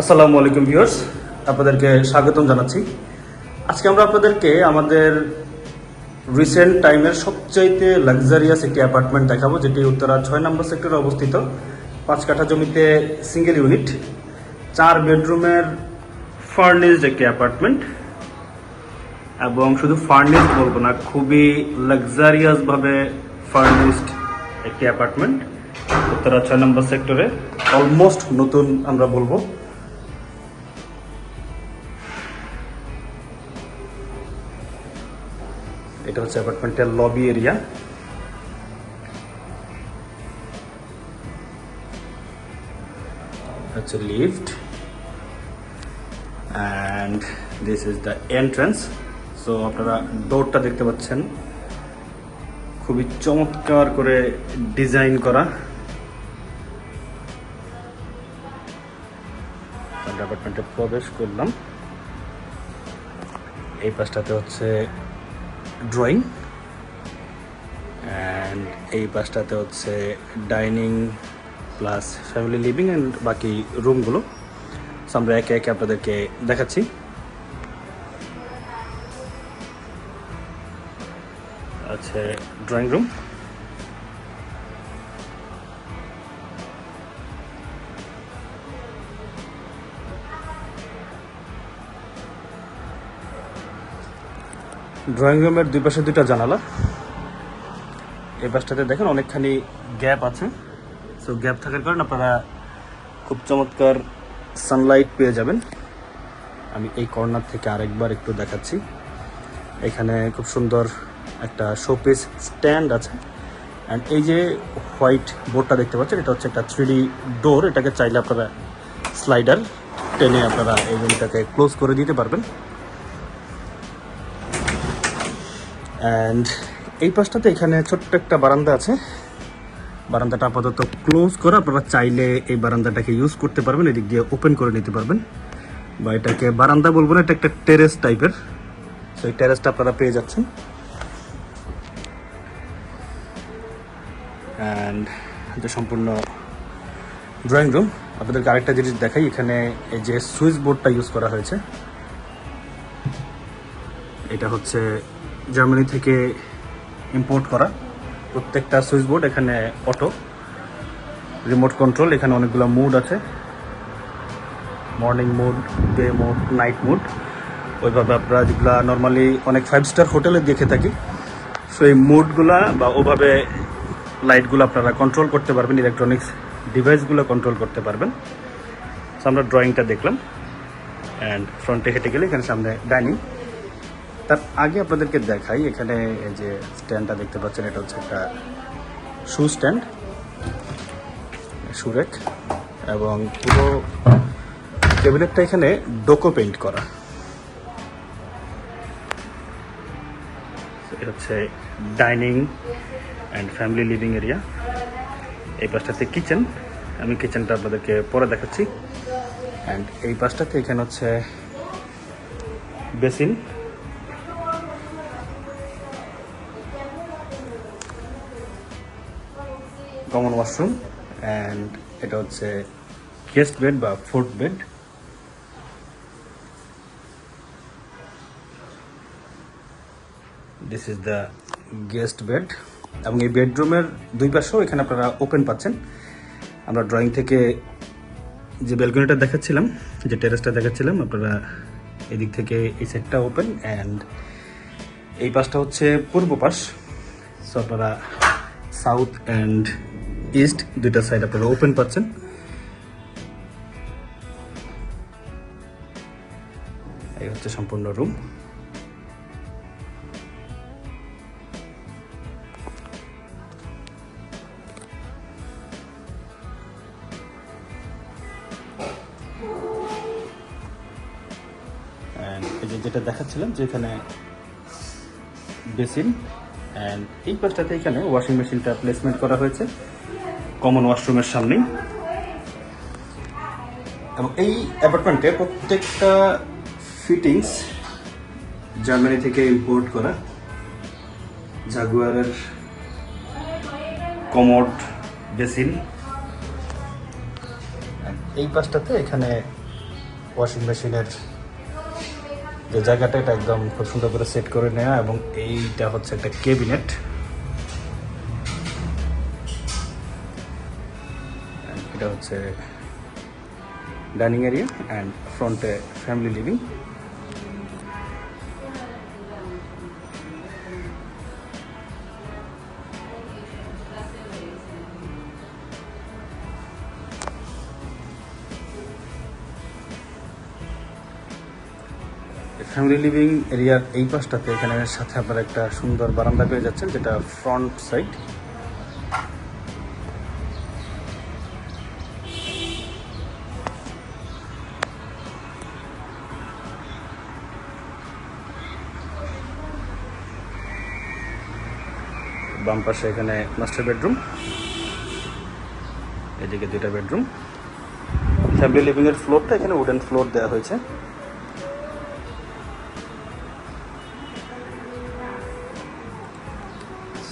আসসালামু আলাইকুম ভিউয়ার্স, আপনাদেরকে স্বাগতম জানাচ্ছি। আজকে আমরা আপনাদেরকে আমাদের রিসেন্ট টাইমের সবচাইতে লাক্সারিয়াস একটি অ্যাপার্টমেন্ট দেখাবো, যেটি উত্তরা ছয় নম্বর সেক্টরে অবস্থিত। পাঁচ কাঠা জমিতে সিঙ্গেল ইউনিট চার বেডরুমের ফার্নিশড একটি অ্যাপার্টমেন্ট এবং শুধু ফার্নিশড বলব না, খুবই লাক্সারিয়াসভাবে ফার্নিশড একটি অ্যাপার্টমেন্ট উত্তরা ছয় নম্বর সেক্টরে অলমোস্ট নতুন আমরা বলব। এটা হচ্ছে অ্যাপার্টমেন্টের লবি এরিয়া। হচ্ছে lift. And this is the entrance so আপনারা ডোরটা দেখতে পাচ্ছেন। খুবই চমৎকার করে ডিজাইন করা। অ্যাপার্টমেন্টে প্রবেশ করলাম। এই পাশটাতে হচ্ছে ড্রয়িং অ্যান্ড এই পাশটাতে হচ্ছে dining plus family living and বাকি রুমগুলো সো আমরা একে একে আপনাদেরকে দেখাচ্ছি। আছে ড্রয়িং রুম ড্রয়িং রুমের দুই পাশে দুটো জানালা। এই পাশটাতে দেখেন অনেকখানি গ্যাপ আছে। সো গ্যাপ থাকার কারণে আপনারা খুব চমৎকার সানলাইট পেয়ে যাবেন। আমি এই কর্নার থেকে আরেকবার একটু দেখাচ্ছি। এখানে খুব সুন্দর একটা শোপিস স্ট্যান্ড আছে। অ্যান্ড এই যে হোয়াইট বোর্ডটা দেখতে পাচ্ছেন, এটা হচ্ছে একটা থ্রি ডোর এটাকে চাইলে আপনারা স্লাইডার টেনে আপনারা এই রুমটাকে ক্লোজ করে দিতে পারবেন। অ্যান্ড এই পাশটাতে এখানে ছোট্ট একটা বারান্দা আছে। বারান্দাটা আপাতত ক্লোজ করে। আপনারা চাইলে এই বারান্দাটাকে ইউজ করতে পারবেন, এদিক দিয়ে ওপেন করে নিতে পারবেন। বা এটাকে বারান্দা বলব না, এটা একটা টেরেস টাইপের তো এই টেরেসটা আপনারা পেয়ে যাচ্ছেন। অ্যান্ড এটা সম্পূর্ণ ড্রয়িং রুম আপনাদেরকে আরেকটা জিনিস দেখাই, এখানে এই যে সুইচ বোর্ডটা ইউজ করা হয়েছে। এটা হচ্ছে জার্মানি থেকে ইম্পোর্ট করা। প্রত্যেকটা সুইচ বোর্ড এখানে অটো রিমোট কন্ট্রোল এখানে অনেকগুলো মুড আছে। Morning mood day mood night mood ওইভাবে আপনারা যেগুলো নর্মালি অনেক ফাইভ স্টার হোটেলে দেখে থাকি সো এই মুডগুলা বা ওভাবে লাইটগুলো আপনারা কন্ট্রোল করতে পারবেন ইলেকট্রনিক্স ডিভাইসগুলো কন্ট্রোল করতে পারবেন। সো আমরা ড্রয়িংটা দেখলাম অ্যান্ড ফ্রন্টে হেঁটে গেলে এখানে সামনে ডাইনিং তার আগে আপনাদেরকে দেখাই, এখানে এই যে স্ট্যান্ডটা দেখতে পাচ্ছেন, এটা হচ্ছে একটা শু স্ট্যান্ড সুরেক এবং পুরো টেবিলেটটা এখানে ডোকো পেইন্ট করা। হচ্ছে dining and family living area এই পাশটাতে কিচেন আমি কিচেনটা আপনাদেরকে পরে দেখাচ্ছি। অ্যান্ড এই পাশটাতে এখানে হচ্ছে বেসিন কমন ওয়াশরুম অ্যান্ড এটা হচ্ছে গেস্ট বেড বা fourth bed this is the guest bed এবং এই বেডরুমের দুই পাশেও এখানে আপনারা ওপেন পাচ্ছেন। আমরা ড্রয়িং থেকে যে ব্যালকনিটা দেখাচ্ছিলাম, যে টেরেসটা দেখাচ্ছিলাম, আপনারা এদিক থেকে এই সাইডটা ওপেন অ্যান্ড এই পাশটা হচ্ছে পূর্ব পাশ। সো আপনারা সাউথ অ্যান্ড ইস্ট দুইটা সাইড আপনারা ওপেন পাচ্ছেন। এই হচ্ছে সম্পূর্ণ রুম যেটা দেখাচ্ছিলাম যে এখানে বেসিন অ্যান্ড এই পাশটাতে এখানে ওয়াশিং মেশিনটা প্লেসমেন্ট করা হয়েছে। কমন ওয়াশরুমের সামনেই। এবং এই অ্যাপার্টমেন্টে প্রত্যেকটা ফিটিংস জার্মানি থেকে ইম্পোর্ট করা জাগুয়ারের কমোড বেসিন এই পাশটাতে এখানে ওয়াশিং মেশিনের যে জায়গাটা এটা একদম খুব সুন্দর করে সেট করে নেওয়া এবং এইটা হচ্ছে একটা কেবিনেট এটা হচ্ছে ডাইনিং এরিয়া অ্যান্ড ফ্রন্টে ফ্যামিলি লিভিং ফ্যামিলি লিভিং এরিয়ার এই পাশটাতে এখানে সাথে আপনারা একটা সুন্দর বারান্দা পেয়ে যাচ্ছেন, যেটা ফ্রন্ট সাইড বাম পাশে এখানে মাস্টার বেডরুম এদিকে দুইটা বেডরুম ফ্যামিলি লিভিং এর ফ্লোরটা এখানে উডেন ফ্লোর দেওয়া হয়েছে।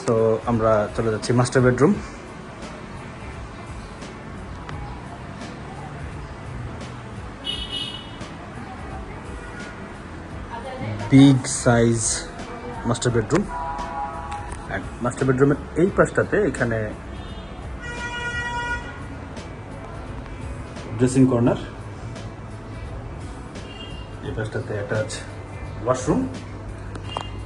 সো আমরা চলে যাচ্ছি master bedroom big size master bedroom master বেডরুমের এই পাশটাতে এখানে ড্রেসিং কর্নার এই পাশটাতে অ্যাটাচ ওয়াশরুম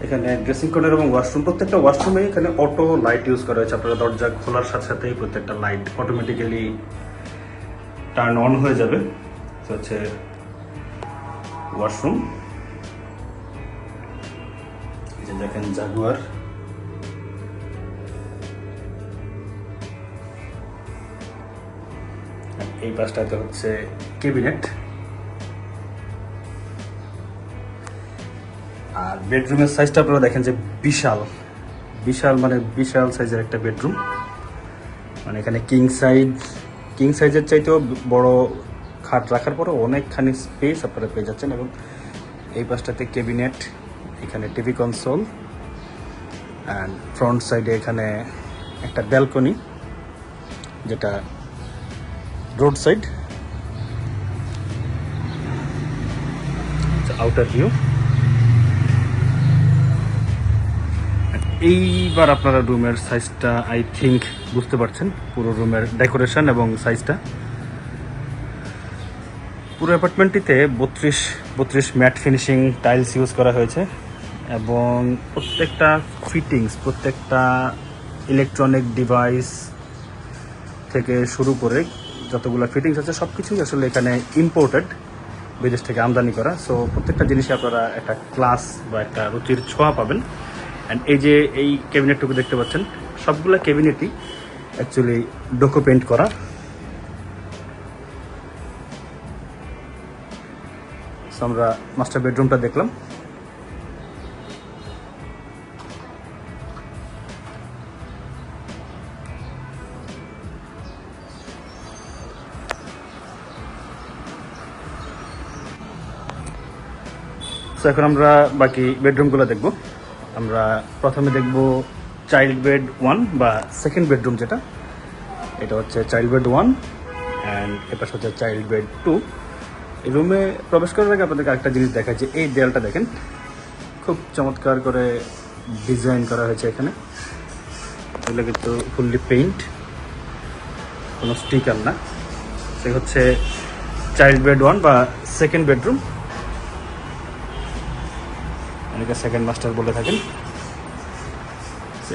এখানে ড্রেসিং কর্নার এবং ওয়াশরুম প্রত্যেকটা ওয়াশরুমে এখানে অটো লাইট ইউজ করা হয়েছে। আপনারা দরজা খোলার সাথে সাথেই প্রত্যেকটা লাইট অটোমেটিক্যালি টার্ন অন হয়ে যাবে। হচ্ছে ওয়াশরুম এই যে দেখেন জাগুয়ার এই পাশটাতে হচ্ছে কেবিনেট আর বেডরুমের সাইজটা আপনারা দেখেন যে বিশাল। বিশাল মানে বিশাল সাইজের একটা বেডরুম। মানে এখানে কিং সাইজ কিং সাইজের চাইতেও বড় খাট রাখার পরে অনেকখানি স্পেস আপনারা পেয়ে যাচ্ছেন এবং এই পাশটাতে কেবিনেট এখানে টিভি কনসোল অ্যান্ড ফ্রন্ট সাইডে এখানে একটা ব্যালকনি যেটা রোড সাইড আউটার ভিউ এইবার আপনারা রুমের সাইজটা আই থিঙ্ক বুঝতে পারছেন, পুরো রুমের ডেকোরেশন এবং সাইজটা পুরো অ্যাপার্টমেন্টটিতে বত্রিশ বত্রিশ ম্যাট ফিনিশিং টাইলস ইউজ করা হয়েছে এবং প্রত্যেকটা ফিটিংস প্রত্যেকটা ইলেকট্রনিক ডিভাইস থেকে শুরু করে যতগুলো ফিটিংস আছে সব কিছুই আসলে এখানে ইম্পোর্টেড বিদেশ থেকে আমদানি করা। সো প্রত্যেকটা জিনিসে আপনারা একটা ক্লাস বা একটা রুচির ছোঁয়া পাবেন। অ্যান্ড এই যে এই ক্যাবিনেটটুকু দেখতে পাচ্ছেন, সবগুলো ক্যাবিনেটই অ্যাকচুয়ালি ডোকো পেন্ট করা। আমরা মাস্টার বেডরুমটা দেখলাম। তো এখন আমরা বাকি বেডরুমগুলো দেখব। আমরা প্রথমে দেখব চাইল্ড বেড ওয়ান বা সেকেন্ড বেডরুম যেটা। এটা হচ্ছে চাইল্ড বেড ওয়ান অ্যান্ড এটা হচ্ছে চাইল্ড বেড টু এই রুমে প্রবেশ করার আগে আপনাদেরকে একটা জিনিস দেখা যে এই দেয়ালটা দেখেন। খুব চমৎকার করে ডিজাইন করা হয়েছে এখানে। এগুলো কিন্তু ফুললি পেইন্ট কোনো স্টিকার না। সে হচ্ছে চাইল্ড বেড ওয়ান বা সেকেন্ড বেডরুম অনেকে সেকেন্ড মাস্টার বলে থাকেন।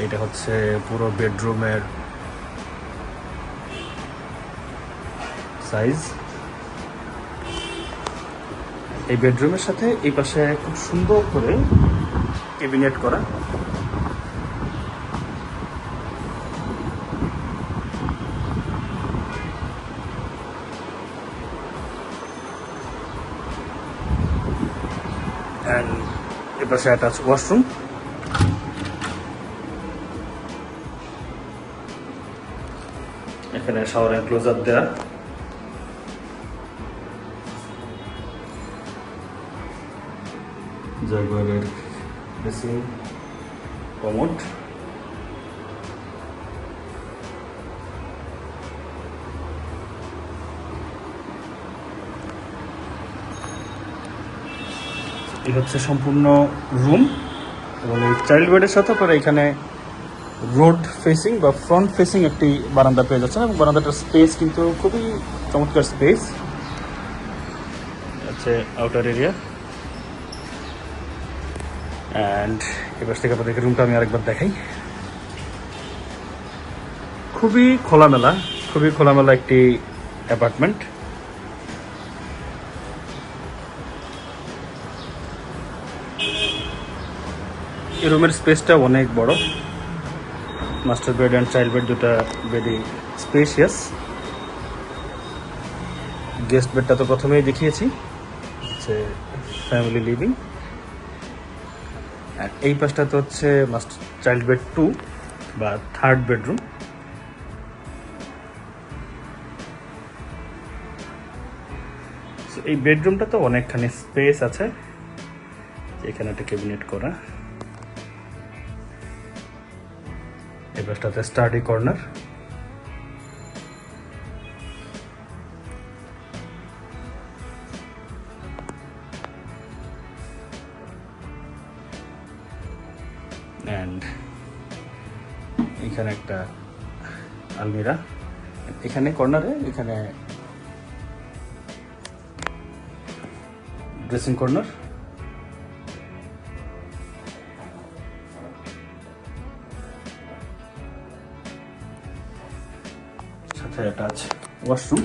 এটা হচ্ছে পুরো বেডরুমের সাইজ এই বেডরুমের সাথে এই পাশে খুব সুন্দর করে কেবিনেট করা অ্যান্ড এ পাশে অ্যাটাচ ওয়াশরুম এখানে শাওয়ার এনক্লোজার দেওয়া জাগুয়ারের ড্রেসিং কমোড এই হচ্ছে সম্পূর্ণ রুম এবং এই চাইল্ড বেডের সাথে পরে এখানে রোড ফেসিং বা ফ্রন্ট ফেসিং একটি বারান্দা পেয়ে যাচ্ছেন এবং বারান্দাটার স্পেস কিন্তু খুবই চমৎকার স্পেস আছে আউটার এরিয়া অ্যান্ড এবার থেকে আপনাদেরকে রুমটা আমি আরেকবার দেখাই। খুবই খোলামেলা খুবই খোলামেলা একটি অ্যাপার্টমেন্ট এই রুমের স্পেসটা অনেক বড়। Master bed and child bed দুটা বেডই স্পেশিয়াস গেস্ট বেডটা তো প্রথমেই দেখিয়েছি, হচ্ছে ফ্যামিলি লিভিং আর এই পাশটা তো হচ্ছে মাস্টার চাইল্ড বেড টু বা থার্ড বেডরুম এই বেডরুমটা তো অনেকখানি স্পেস আছে, এখানে একটা ক্যাবিনেট করা। পাশটাতে স্টাডি কর্নার। এখানে একটা আলমিরা। এখানে কর্নারে এখানে ড্রেসিং কর্নার। সাথে অ্যাটাচ ওয়াশরুম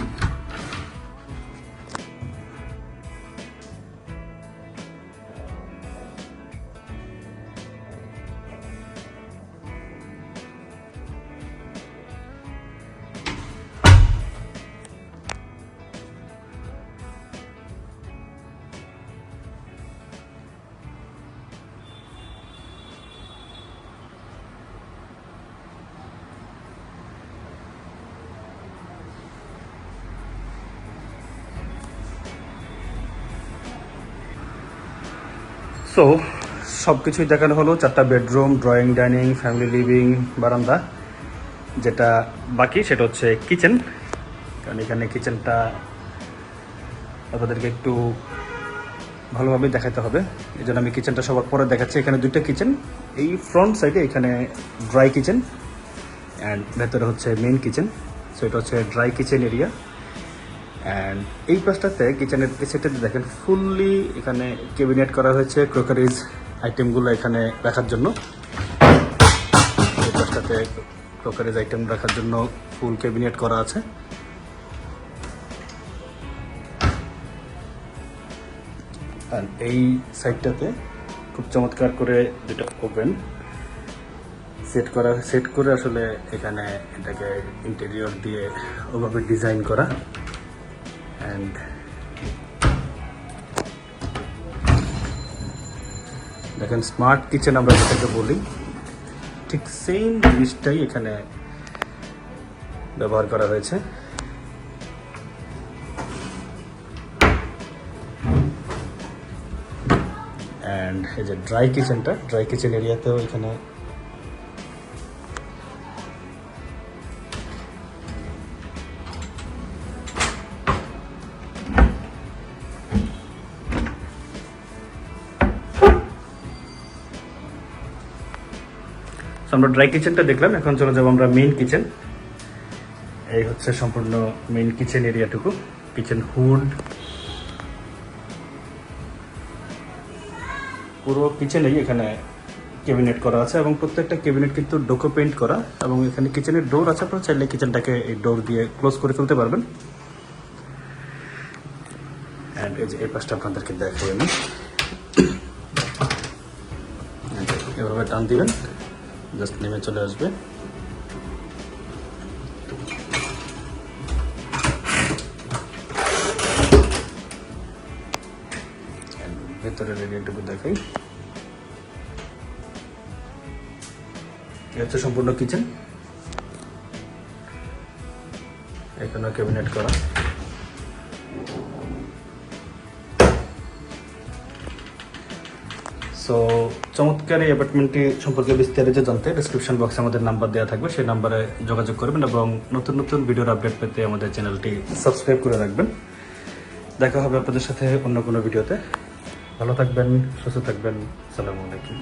সো সব কিছুই দেখানো হলো। চারটা bedroom drawing dining family living বারান্দা। যেটা বাকি, সেটা হচ্ছে কিচেন কারণ এখানে কিচেনটা আপনাদেরকে একটু ভালোভাবে দেখাতে হবে। এই জন্য আমি কিচেনটা সবার পরে দেখাচ্ছি। এখানে দুইটা কিচেন এই ফ্রন্ট সাইডে এখানে ড্রাই কিচেন অ্যান্ড ভেতরে হচ্ছে মেন কিচেন সো এটা হচ্ছে ড্রাই কিচেন এরিয়া অ্যান্ড এই পাশটাতে কিচেনের সাইডটাতে দেখেন ফুললি এখানে ক্যাবিনেট করা হয়েছে ক্রোকারিজ আইটেমগুলো এখানে রাখার জন্য। এই পাশটাতে ক্রোকারিজ আইটেম রাখার জন্য ফুল ক্যাবিনেট করা আছে। আর এই সাইডটাতে খুব চমৎকার করে দুটো ওভেন সেট করা সেট করে আসলে এখানে এটাকে ইন্টেরিয়র দিয়ে ওভাবে ডিজাইন করা। অ্যান্ড দেখেন স্মার্ট কিচেন আমরা যেটাকে বলি, ঠিক সেম জিনিসটাই এখানে ব্যবহার করা হয়েছে। অ্যান্ড এই যে ড্রাই কিচেনটা ড্রাই কিচেন এরিয়াতেও এখানে আমরা ড্রাই কিচেনটা দেখলাম, এখন চলে যাব আমরা মেইন কিচেন এই হচ্ছে সম্পূর্ণ মেইন কিচেন এরিয়াটুকু কিচেন হুড পুরো কিচেনেই এখানে ক্যাবিনেট করা আছে এবং প্রত্যেকটা ক্যাবিনেট কিন্তু ডোকো পেন্ট করা এবং এখানে কিচেনের ডোর আছে, আপনারা চাইলে কিচেনটাকে এই ডোর দিয়ে ক্লোজ করে ফেলতে পারবেন। অ্যান্ড এই যে এই পাশটা আপনাদেরকে And এভাবে টান দিবেন। জাস্ট নেমে চলে আসবে। ভেতরের এরিয়াটুকু দেখাই। হচ্ছে সম্পূর্ণ কিচেন এখানে ক্যাবিনেট করা। সো চমৎকার এই অ্যাপার্টমেন্টটি সম্পর্কে বিস্তারিত জানতে ডিসক্রিপশন বক্সে আমাদের নাম্বার দেওয়া থাকবে, সেই নাম্বারে যোগাযোগ করবেন এবং নতুন নতুন ভিডিওর আপডেট পেতে আমাদের চ্যানেলটি সাবস্ক্রাইব করে রাখবেন। দেখা হবে আপনাদের সাথে অন্য কোনো ভিডিওতে ভালো থাকবেন, সুস্থ থাকবেন। সালামু আলাইকুম।